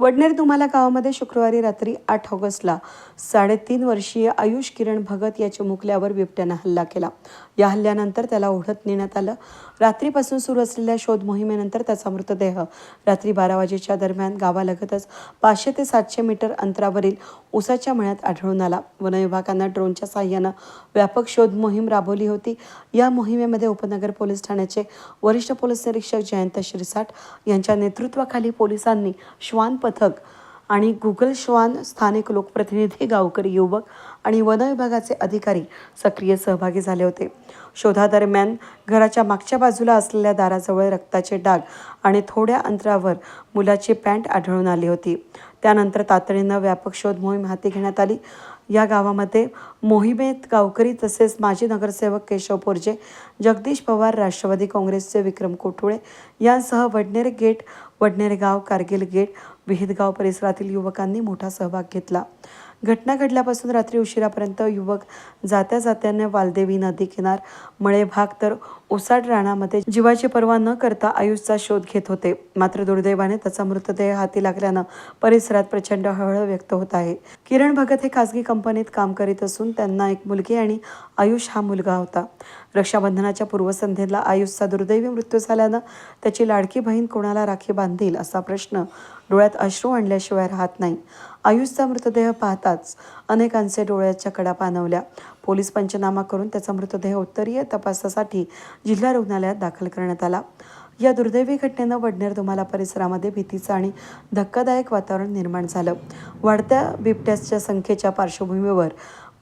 वडनेर तुम्हाला गावामध्ये शुक्रवारी रात्री आठ ऑगस्टला साडेतीन वर्षीय आयुष किरण भगत याच्या मुकल्यावर बिबट्यानं हल्ला केला. या हल्ल्यानंतर त्याला ओढत नेण्यात आलं. रात्रीपासून सुरू असलेल्या शोध मोहिमेनंतर त्याचा मृतदेह रात्री बारा वाजेच्या दरम्यान गावालगतच पाचशे ते सातशे मीटर अंतरावरील उसाच्या मळ्यात आढळून आला. वनविभागानं ड्रोनच्या साह्यानं व्यापक शोध मोहीम राबवली होती. या मोहिमेमध्ये उपनगर पोलीस ठाण्याचे वरिष्ठ पोलीस निरीक्षक जयंत शिरसाट यांच्या नेतृत्वाखाली पोलिसांनी श्वान पथक आणि गुगल श्वान स्थानिक लोकप्रतिनिधी गावकरी युवक आणि वन विभागाचे अधिकारी सक्रिय सहभागी झाले होते. शोधादरम्यान घराच्या मागच्या बाजूला असलेल्या दाराजवळ रक्ताचे डाग आणि थोड्या अंतरावर मुलाची पॅन्ट आढळून आली होती. त्यानंतर तातडीनं व्यापक शोध मोहीम हाती घेण्यात आली. या गावामध्ये मोहिमेत गावकरी तसेच माजी नगरसेवक केशव पोरजे जगदीश पवार राष्ट्रवादी काँग्रेसचे विक्रम कोठुळे यांसह वडनेर गेट वडनेरे गाव कारगिल गेट विहिदगाव परिसरातील युवकांनी मोठा सहभाग घेतला. घटना घडल्यापासून रात्री उशिरापर्यंत युवक जात्या जात्याने वालदेवी नदी किनार मळे भाग तर ओसाड राणामध्ये जीवाची पर्वा न करता आयुषचा शोध घेत होते. मात्र दुर्दैवाने त्याचा मृतदेह हाती लागल्यानं परिसरात प्रचंड हळहळ व्यक्त होत आहे. किरण भगत हे खासगी कंपनीत काम करीत असून त्यांना एक मुलगी आणि आयुष हा मुलगा होता. रक्षाबंधनाच्या पूर्वसंध्येला आयुषचा दुर्दैवी मृत्यू झाल्यानं त्याची लाडकी बहीण कोणाला राखी बांधील असा प्रश्न डोळ्यात अश्रू आणल्याशिवाय राहत नाही. आयुषचा मृतदेह पाहताच अनेकांचे डोळ्याच्या कडा पाणवल्या पोलीस पंचनामा करून त्याचा मृतदेह उत्तरीय तपासासाठी जिल्हा रुग्णालयात दाखल करण्यात आला. या दुर्दैवी घटनेनं वडनेर धुमाला परिसरामध्ये भीतीचं आणि धक्कादायक वातावरण निर्माण झालं. वाढत्या बिबट्याच्या संख्येच्या पार्श्वभूमीवर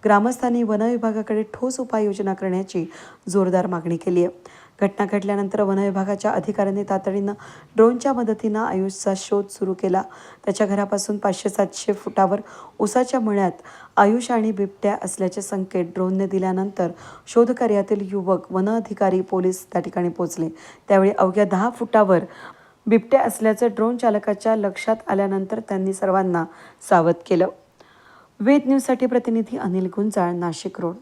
ग्रामस्थांनी वन विभागाकडे ठोस उपाययोजना करण्याची जोरदार मागणी केली आहे. घटना घडल्यानंतर वनविभागाच्या अधिकाऱ्यांनी तातडीनं ड्रोनच्या मदतीनं आयुषचा शोध सुरू केला. त्याच्या घरापासून पाचशे सातशे फुटावर उसाच्या मळ्यात आयुष आणि बिबट्या असल्याचे संकेत ड्रोनने दिल्यानंतर शोधकार्यातील युवक वन अधिकारी पोलीस त्या ठिकाणी पोहोचले. त्यावेळी अवघ्या दहा फुटावर बिबट्या असल्याचं ड्रोन चालकाच्या लक्षात आल्यानंतर त्यांनी सर्वांना सावध केलं. वेद न्यूजसाठी प्रतिनिधी अनिल गुंजाळ नाशिक रोड.